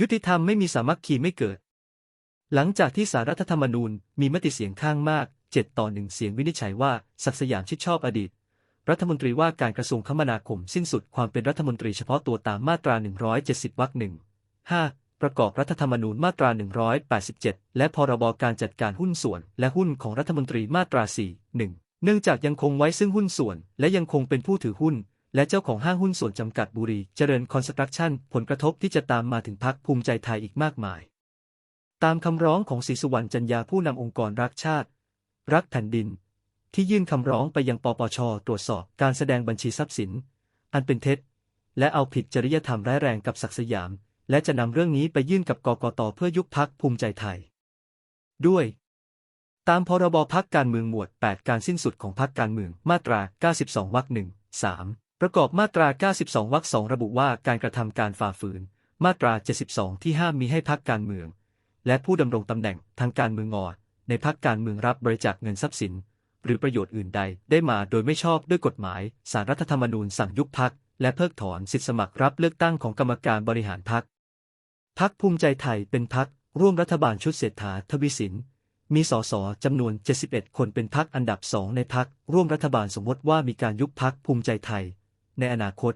ยุติธรรมไม่มีสามัคคีไม่เกิด หลังจากที่สารรัฐธรรมนูญมีมติเสียงข้างมาก 7 ต่อหนึ่งเสียงวินิจฉัยว่าศักย์สยามชิดชอบอดีต รัฐมนตรีว่าการกระทรวงคมนาคมสิ้นสุดความเป็นรัฐมนตรีเฉพาะตัวตามมาตรา 170วรรคหนึ่ง 5. ประกอบรัฐธรรมนูญมาตรา 187 และพรบการจัดการหุ้นส่วน และหุ้นของรัฐมนตรีมาตรา 4 1 เนื่องจากยังคงไว้ซึ่งหุ้นส่วน และยังคงเป็นผู้ถือหุ้น และเจ้าของห้างหุ้นส่วนจำกัดบุรี เจริญคอนสตรักชั่น ผลกระทบที่จะตามมาถึงพักภูมิใจไทยอีกมากมาย ตามคำร้องของศรีสุวรรณจันยาผู้นำองค์กรรักชาติ รักแผ่นดิน ที่ยื่นคำร้องไปยังปปช ตรวจสอบการแสดงบัญชีทรัพย์สิน อันเป็นเท็จ และเอาผิดจริยธรรมร้ายแรงกับศักสยาม และจะนำเรื่องนี้ไปยื่นกับกกตเพื่อยุบพักภูมิใจไทย ด้วยตามพรบพักการเมืองหมวด 8 การสิ้นสุดของพักการเมือง มาตรา 92 วรรคหนึ่ง3 ประกอบมาตรา 92 วรรคสองระบุว่าการกระทำการฝ่าฝืน มาตรา 72 ที่ห้ามมีให้พักการเมือง และผู้ดำรงตำแหน่งทางการเมืองงอในพักการเมืองรับบริจาคเงินทรัพย์สิน หรือประโยชน์อื่นใดได้มาโดยไม่ชอบด้วยกฎหมาย สารรัฐธรรมนูญสั่งยุบพักและเพิกถอนสิทธิสมัครรับเลือกตั้งของกรรมการบริหารพัก พักภูมิใจไทยเป็นพักร่วมรัฐบาลชุดเศรษฐาทวีสิน มีสสจำนวน 71 คนเป็นพักอันดับสองในพักร่วมรัฐบาลสมมติว่ามีการยุบพักภูมิใจไทย ในอนาคต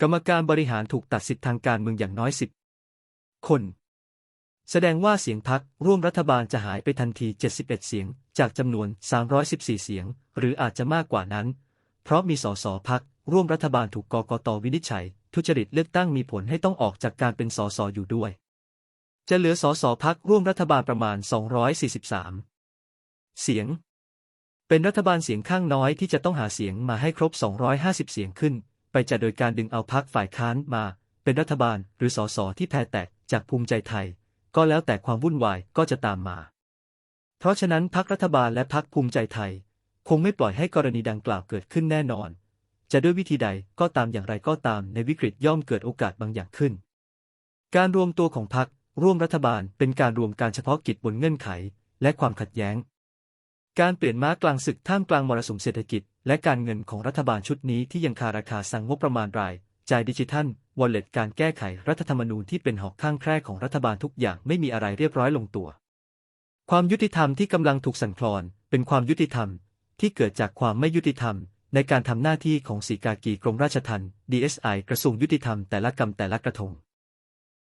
กรรมการบริหารถูกตัดสิทธิทางการเมืองอย่างน้อย10คน แสดงว่าเสียงพักร่วมรัฐบาลจะหายไปทันที 71 เสียง จากจำนวน 314 เสียง หรืออาจจะมากกว่านั้น เพราะมีสสพักร่วมรัฐบาลถูกกกตวินิจฉัย ทุจริตเลือกตั้งมีผลให้ต้องออกจากการเป็นสสอยู่ด้วย จะเหลือสสพักร่วมรัฐบาลประมาณ 243 เสียง เป็นรัฐบาลเสียงข้างน้อยที่จะต้องหาเสียงมาให้ครบ 250 เสียงขึ้น ไปจะโดยการดึงเอาพักฝ่ายค้านมา เป็นรัฐบาลหรือสสที่แพ้แตกจากภูมิใจไทย ก็แล้วแต่ความวุ่นวายก็จะตามมา เพราะฉะนั้นพักรัฐบาลและพักภูมิใจไทย คงไม่ปล่อยให้กรณีดังกล่าวเกิดขึ้นแน่นอน จะด้วยวิธีใดก็ตามอย่างไรก็ตามในวิกฤตย่อมเกิดโอกาสบางอย่างขึ้น การรวมตัวของพักร่วมรัฐบาลเป็นการรวมการเฉพาะกิจบนเงื่อนไข และความขัดแย้ง การเปลี่ยนม้ากลางศึกท่ามกลางมรสุมเศรษฐกิจ และการเงินของรัฐบาลชุดนี้ที่ยังคาราคาสั่งงบประมาณราย จ่ายดิจิทัล วอลเล็ตการแก้ไขรัฐธรรมนูญที่เป็นหอกข้างแคร่ของรัฐบาลทุกอย่างไม่มีอะไรเรียบร้อยลงตัว ความยุติธรรมที่กำลังถูกสั่นคลอน เป็นความยุติธรรม ที่เกิดจากความไม่ยุติธรรม ในการทำหน้าที่ของสีกากีกรมราชทัณฑ์ DSI กระทรวงยุติธรรมแต่ละกรรมแต่ละกระทง